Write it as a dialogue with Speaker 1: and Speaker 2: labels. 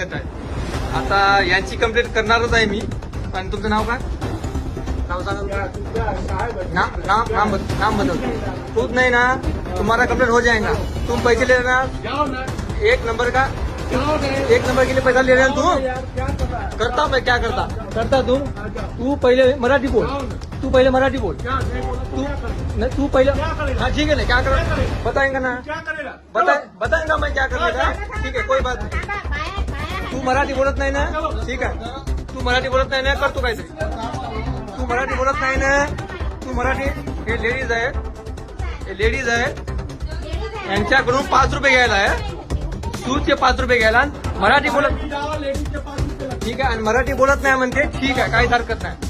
Speaker 1: सांगत आहे. आता यांची कंप्लेंट करणारच आहे मी. आणि तुमचं नाव काय? नाव सांगा नाम नाम नाम बत- नाम बताओ खुद नहीं ना तुम्हारा कंप्लेंट हो जाएगा तुम पैसे ले लेना
Speaker 2: जाओ
Speaker 1: एक नंबर का? एक नंबर के लिए पैसा ले रहे हैं तू
Speaker 2: यार क्या कर रहा है
Speaker 1: करता मैं क्या करता? करता तू? तू पहले मराठी बोल. तू पहले मराठी बोल.
Speaker 2: तो
Speaker 1: तू तू पहले हाँ ठीक है ना क्या कर बताएँगे ना। बता बताएँगा मैं क्या करेगा? ठीक है कोई बात नाही। तू मराठी बोलत नाही ना? ठीक आहे. तू मराठी बोलत नाही ना? करतो तू काहीतरी. तू मराठी बोलत नाही ना? तू मराठी हे लेडीज आहे हे लेडीज आहे यांच्याकडून पाच रुपये घ्यायला आहे. सूटचे पाच रुपये घ्यायला आणि मराठी बोलत ठीक आहे आणि मराठी बोलत नाही म्हणते ठीक आहे काहीच हरकत नाही.